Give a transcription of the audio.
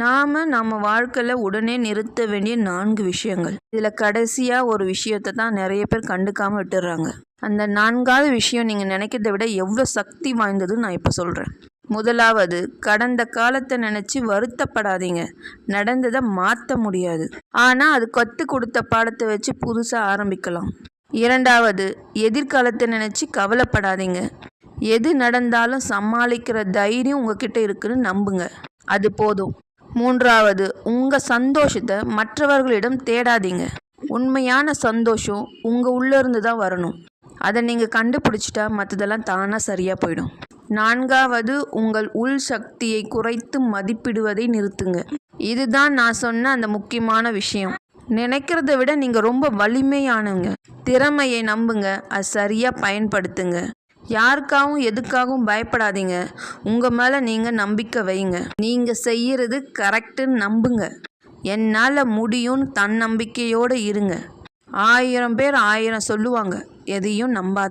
நாம் நம்ம வாழ்க்கையில் உடனே நிறுத்த வேண்டிய நான்கு விஷயங்கள். இதில் கடைசியாக ஒரு விஷயத்தை தான் நிறைய பேர் கண்டுக்காமல் விட்டுடுறாங்க அந்த நான்காவது விஷயம் நீங்கள் நினைக்கிறத விட எவ்வளோ சக்தி வாய்ந்ததுன்னு நான் இப்போ சொல்கிறேன் முதலாவது கடந்த காலத்தை நினச்சி வருத்தப்படாதீங்க. நடந்ததை மாற்ற முடியாது. ஆனால் அது கற்றுக் கொடுத்த பாடத்தை வச்சு புதுசாக ஆரம்பிக்கலாம். இரண்டாவது எதிர்காலத்தை நினச்சி கவலைப்படாதீங்க. எது நடந்தாலும் சமாளிக்கிற தைரியம் உங்ககிட்ட இருக்குன்னு நம்புங்க. அது போதும். மூன்றாவது உங்கள் சந்தோஷத்தை மற்றவர்களிடம் தேடாதீங்க. உண்மையான சந்தோஷம் உங்கள் உள்ளேருந்து தான் வரணும். அதை நீங்கள் கண்டுபிடிச்சிட்டா மற்றதெல்லாம் தானாக சரியாக போயிடும். நான்காவது உங்கள் உள் சக்தியை குறைத்து மதிப்பிடுவதை நிறுத்துங்க. இதுதான் நான் சொன்ன அந்த முக்கியமான விஷயம். நினைக்கிறத விட நீங்கள் ரொம்ப வலிமையானவங்க. திறமையை நம்புங்க. அது சரியாக பயன்படுத்துங்க. யாருக்காகவும் எதுக்காகவும் பயப்படாதீங்க. உங்கள் மேலே நீங்கள் நம்பிக்கை வைங்க. நீங்கள் செய்கிறது கரெக்டுன்னு நம்புங்க. என்னால் முடியும்னு தன்னம்பிக்கையோடு இருங்க. ஆயிரம் பேர் ஆயிரம் சொல்லுவாங்க. எதையும் நம்பாது